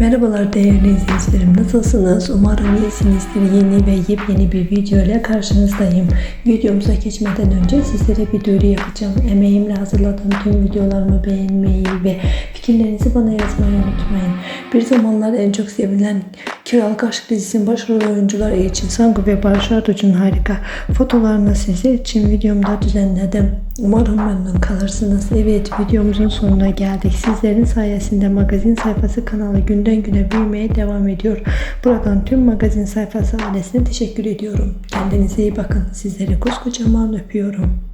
Merhabalar değerli izleyicilerim. Nasılsınız? Umarım iyisinizdir. Yeni ve yepyeni bir video ile karşınızdayım. Videomuza geçmeden önce sizlere bir duyuru yapacağım. Emeğimle hazırladığım tüm videolarımı beğenmeyi ve fikirlerinizi bana yazmayı unutmayın. Bir zamanlar en çok sevilen Kiralık Aşk dizisinin başrol oyuncuları için Sangu ve Barış Arduç'un harika fotolarını sizler için videomda düzenledim. Umarım memnun kalırsınız. Evet videomuzun sonuna geldik. Sizlerin sayesinde magazin sayfası kanalı günden güne büyümeye devam ediyor. Buradan tüm magazin sayfası ailesine teşekkür ediyorum. Kendinize iyi bakın. Sizleri koskocaman öpüyorum.